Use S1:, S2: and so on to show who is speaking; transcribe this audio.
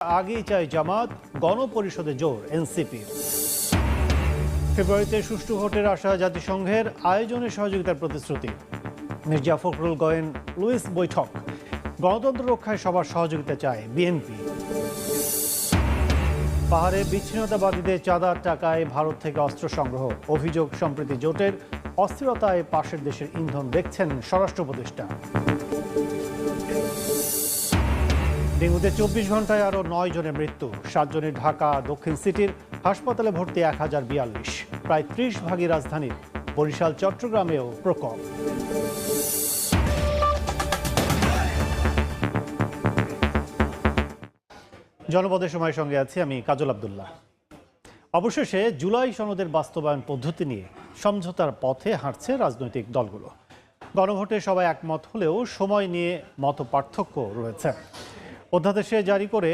S1: আগেই চায় জামাত, গণপরিষদে জোর এনসিপির ফেব্রুয়ারিতে সুষ্ঠু ভোটের আশা জাতিসংঘের আয়োজনে সহযোগিতার প্রতিশ্রুতি। মির্জা ফখরুল গয়েন লুইস বৈঠক। গণতন্ত্র রক্ষায় সবার সহযোগিতা চায় বিএনপি। পাহাড়ে বিচ্ছিন্নতাবাদীদের চাঁদার টাকায় ভারত থেকে অস্ত্র সংগ্রহ। অভিযোগ, সম্প্রতি জোটের অস্থিরতায় পাশের দেশের ইন্ধন দেখছেন স্বরাষ্ট্র উপদেষ্টা। ডেঙ্গুতে চব্বিশ ঘন্টায় আরও নয় জনের মৃত্যু সাতজনের ঢাকা, দক্ষিণ সিটির হাসপাতালে ভর্তি এক হাজার বিয়াল্লিশ। প্রায় ত্রিশ ভাগী রাজধানীর। বরিশাল, চট্টগ্রামেও প্রকোপ। জনপদের সময় সঙ্গে আছি আমি কাজল আবদুল্লাহ। অবশেষে জুলাই সনদের বাস্তবায়ন পদ্ধতি নিয়ে সমঝোতার পথে হাঁটছে রাজনৈতিক দলগুলো। গণভোটে সবাই একমত হলেও সময় নিয়ে মত পার্থক্য রয়েছে। অধ্যাদেশে জারি করে